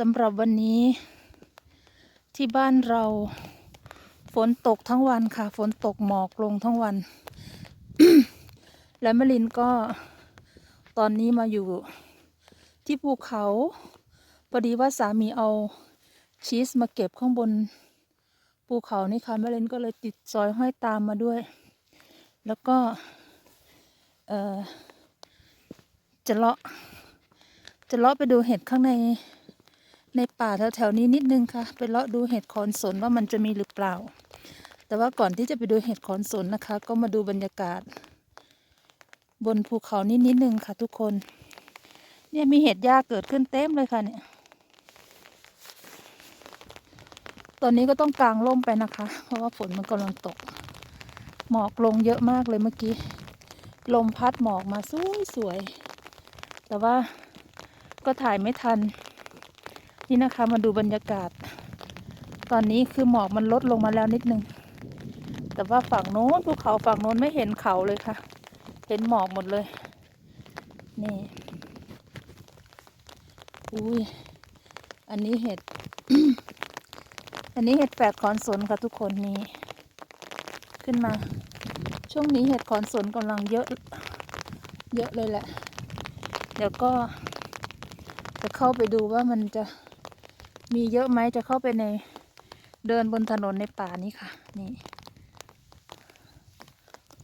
สำหรับวันนี้ ที่บ้านเราฝนตกทั้งวันค่ะ ฝนตกหมอกลงทั้งวัน และมลินก็ตอนนี้มาอยู่ที่ภูเขา พอดีว่าสามีเอาชีสมาเก็บข้างบนภูเขานี่ค่ะแม่เลนก็เลยติดซอยห้อยตามมาด้วย แล้วก็จะเลาะจะเลาะไปดูเห็ดข้างใน ในป่าแถวๆนี้นิดนึงค่ะ ไปเลาะดูเห็ดขอนสนว่ามันจะมีหรือเปล่า แต่ว่าก่อนที่จะไปดูเห็ดขอนสนนะคะ ก็มาดูบรรยากาศ บนภูเขานิดนิดนึงค่ะ ทุกคน เนี่ยมีเห็ดหญ้าเกิดขึ้นเต็มเลยค่ะเนี่ย ตอนนี้ก็ต้องกางร่มไปนะคะ เพราะว่าฝนมันกำลังตก หมอกลงเยอะมากเลยเมื่อกี้ ลมพัดหมอกมาสวยสวย แต่ว่าก็ถ่ายไม่ทัน นี่นะคะมาดูบรรยากาศ ตอนนี้คือหมอกมันลดลงมาแล้วนิดนึง แต่ว่าฝั่งโน้นภูเขาฝั่งโน้นไม่เห็นเขาเลยค่ะ เห็นหมอกหมดเลย นี่อุ้ยอันนี้เห็ด อันนี้เห็ดแฝดขอนสนค่ะทุกคนมีขึ้นมา ช่วงนี้เห็ดขอนสนกำลังเยอะ เยอะเลยแหละ เดี๋ยวก็จะเข้าไปดูว่ามันจะ มีเยอะไหมจะเข้าไปในเดินบนถนนในป่านี้ค่ะ นี่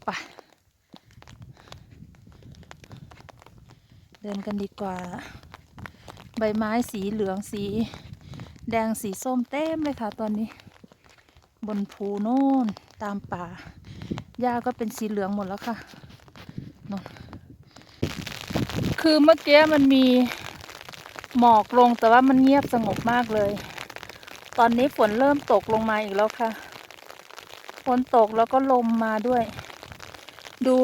ไปเดินกันดีกว่า ใบไม้สีเหลืองสี แดงสีส้มเต็มเลยค่ะ ตอนนี้ บนภูโน่นตามป่าหญ้าก็เป็นสีเหลืองหมดแล้วค่ะนนคือเมื่อกี้มันมี หมอกลงแต่ว่ามันเงียบสงบมากเลย ตอนนี้ฝนเริ่มตกลงมาอีกแล้วค่ะ ฝนตกแล้วก็ลมมาด้วย ดู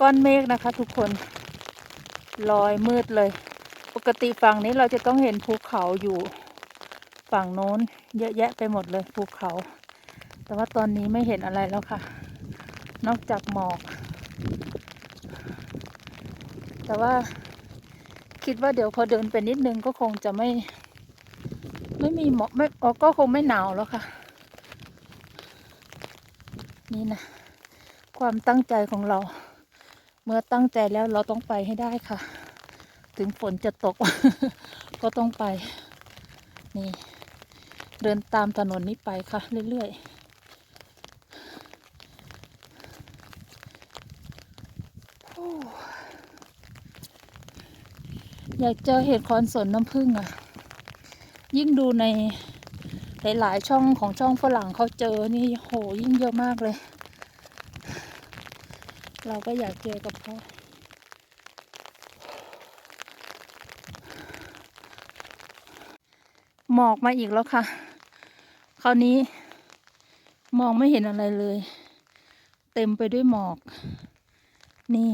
ก้อนเมฆนะคะ ทุกคน ลอยมืดเลย ปกติฝั่งนี้เราจะต้องเห็นภูเขาอยู่ ฝั่งโน้น เยอะแยะไปหมดเลยภูเขา แต่ว่าตอนนี้ไม่เห็นอะไรแล้วค่ะ นอกจากหมอก แต่ว่า คิดว่าเดี๋ยวพอเดินไปนิดนึงก็คงจะไม่ ไม่มีหมอกไม่ออกก็คงไม่หนาวแล้วค่ะ นี่นะ ความตั้งใจของเรา เมื่อตั้งใจแล้วเราต้องไปให้ได้ค่ะ ถึงฝนจะตก ก็ต้องไป นี่ เดินตามถนนนี้ไปค่ะ เรื่อยๆ อยากเจอเห็ดคอนสนน้ำผึ้งอะ ยิ่งดูในหลายๆช่องของช่องฝรั่งเขาเจอนี่โหยิ่งเยอะมากเลย เราก็อยากเจอกับเขาหมอกมาอีกแล้วค่ะ คราวนี้มองไม่เห็นอะไรเลย เต็มไปด้วยหมอก นี่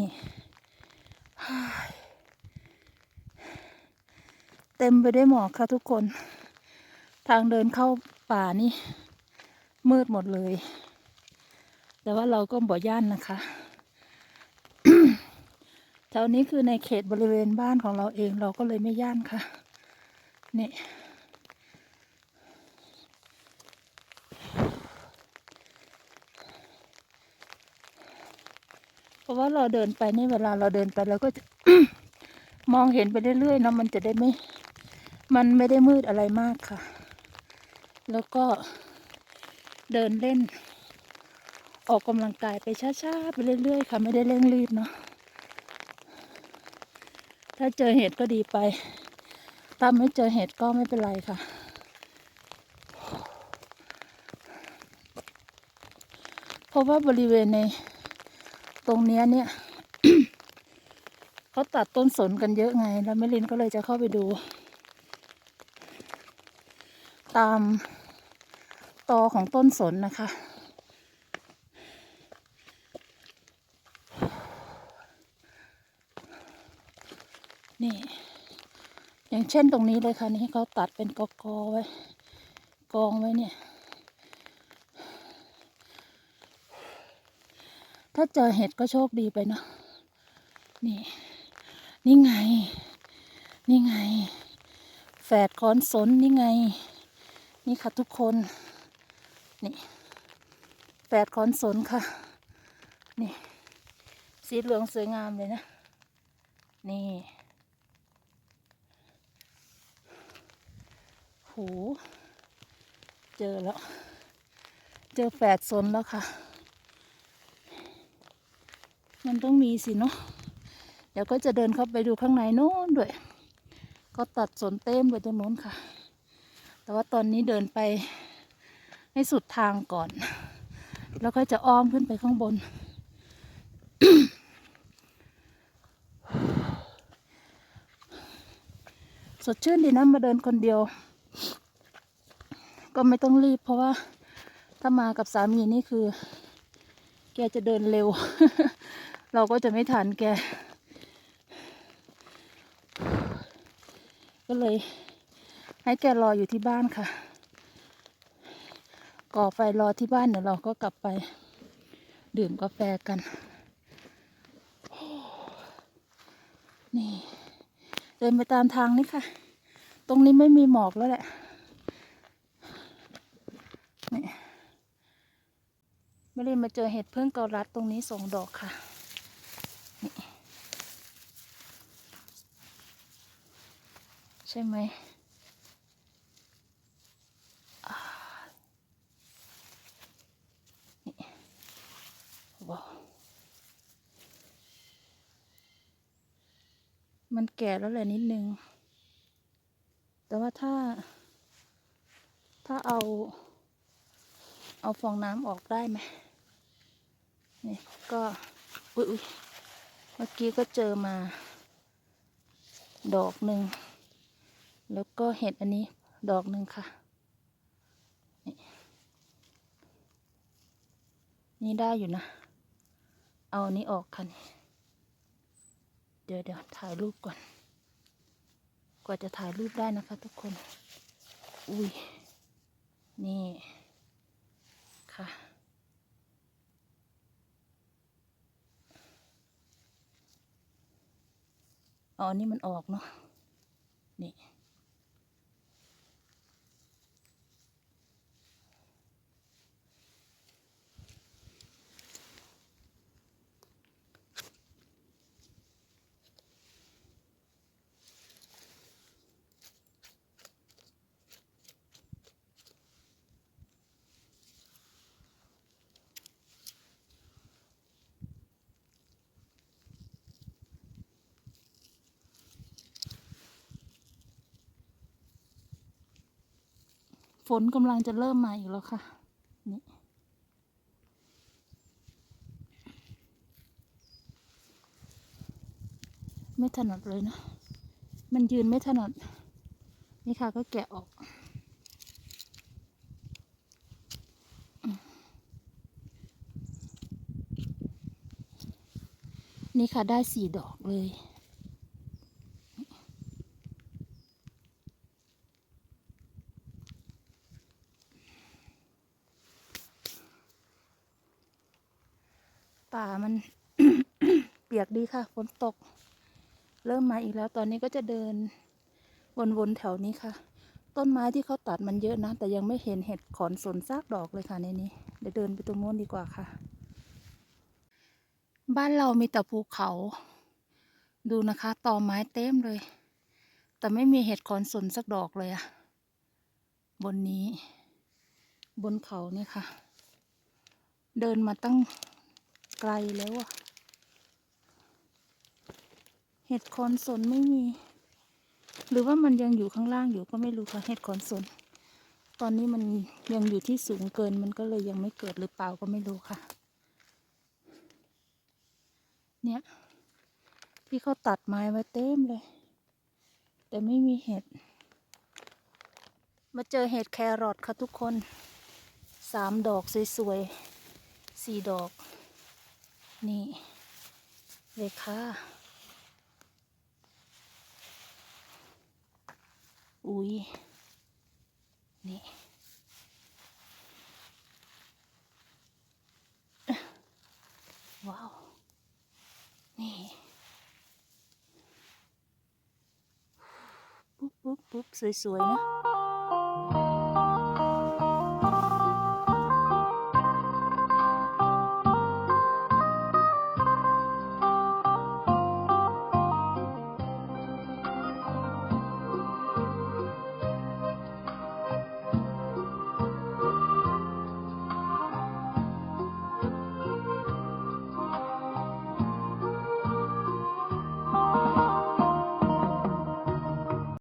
เต็มไปด้วยหมอกค่ะทุกคน ทางเดินเข้าป่านี่ มืดหมดเลย แต่ว่าเราก็บ่ย่านนะคะแถวนี้คือในเขตบริเวณบ้านของเราเองเราก็เลยไม่ย่านค่ะ นี่เพราะว่าเราเดินไปนี่เวลาเราเดินไปเราก็จะมองเห็นไปเรื่อยๆเนาะมันจะได้ไม่ มันไม่ได้มืดอะไรมากค่ะ แล้วก็เดินเล่น ออกกำลังกายไปช้าๆ ไปเรื่อยๆ ค่ะ ไม่ได้เร่งรีบเนาะ ถ้าเจอเห็ดก็ดีไป ถ้าไม่เจอเห็ดก็ไม่เป็นไรค่ะ เพราะว่าบริเวณในตรงเนี้ยเนี่ยเขาตัดต้นสนกันเยอะไง แล้วแม่ลินก็เลยจะเข้าไปดู ตามตอของต้นสนนะคะ นี่ อย่างเช่นตรงนี้เลยค่ะ นี่เขาตัดเป็นกอกอไว้ กองไว้เนี่ย ถ้าเจอเห็ดก็โชคดีไปเนาะนี่ นี่ไง นี่ไง แฝดคอนสนนี่ไง นี่ค่ะทุกคน นี่แฝดคอนสนค่ะ นี่ สีเหลืองสวยงามเลยนะ นี่โหเจอแล้ว เจอแฝดสนแล้วค่ะ มันต้องมีสิเนาะเดี๋ยวก็จะเดินเข้าไปดูข้างในโน้นด้วย ก็ตัดสนเต็มไปตรงโน้นค่ะ แต่ว่าตอนนี้เดินไปให้สุดทางก่อน แล้วก็จะอ้อมขึ้นไปข้างบน สดชื่นดีนะมาเดินคนเดียว ก็ไม่ต้องรีบเพราะว่าถ้ามากับสามีนี่คือ แกจะเดินเร็ว เราก็จะไม่ทันแก ก็เลย ให้แกรออยู่ที่บ้านค่ะ ก่อไฟรอที่บ้านเดี๋ยวเราก็กลับไป ดื่มกาแฟกัน นี่ เดินไปตามทางนี้ค่ะ ตรงนี้ไม่มีหมอกแล้วแหละ นี่ไม่ได้มาเจอเห็ดพึ่งเกาลัดตรงนี้สองดอกค่ะ นี่ ใช่ไหมอ่านี่ว้าว มันแก่แล้วแหละนิดนึง แต่ว่าถ้า ถ้าเอา เอาฟองน้ำออกได้ไหมนี่ก็อุ้ยเมื่อกี้ก็เจอมา ดอกหนึ่ง แล้วก็เห็ดอันนี้ดอกหนึ่งค่ะ นี่นี่ได้อยู่นะ เอาอันนี้ออกค่ะนี่ เดี๋ยวเดี๋ยวถ่ายรูปก่อน กว่าจะถ่ายรูปได้นะคะทุกคน อุ้ย นี่ ค่ะ อ๋อ นี่มันออกเนาะ นี่ ฝนกำลังจะเริ่มมาอีกแล้วค่ะ นี่ไม่ถนัดเลยนะ มันยืนไม่ถนัด นี่ค่ะก็แกะออก นี่ค่ะได้สี่ดอกเลย ป่ามัน เปียกดีค่ะฝนตก เริ่มมาอีกแล้ว ตอนนี้ก็จะเดิน วนๆแถวนี้ค่ะ ต้นไม้ที่เขาตัดมันเยอะนะ แต่ยังไม่เห็นเห็ดขอนสนซากดอกเลยค่ะในนี้เดี๋ยวเดินไปตรงโน้นดีกว่าค่ะ บ้านเรามีแต่ภูเขา ดูนะคะตอไม้เต็มเลย แต่ไม่มีเห็ดขอนสนสักดอกเลยอะบนนี้ บนเขานี่ค่ะ เดินมาตั้ง ไกลแล้วอะเห็ดคอนสนไม่มี หรือว่ามันยังอยู่ข้างล่างอยู่ก็ไม่รู้ค่ะเห็ดคอนสน ตอนนี้มันยังอยู่ที่สูงเกินมันก็เลยยังไม่เกิดหรือเปล่าก็ไม่รู้ค่ะ เนี่ยที่เขาตัดไม้ไว้เต็มเลย แต่ไม่มีเห็ด มาเจอเห็ดแครอทค่ะทุกคนสามดอกสวยๆสี่ดอก นี่เลยค่ะอุ้ยนี่ว้าว นี่ ปุ๊บปุ๊บปุ๊บปุ๊บสวย ๆ นะ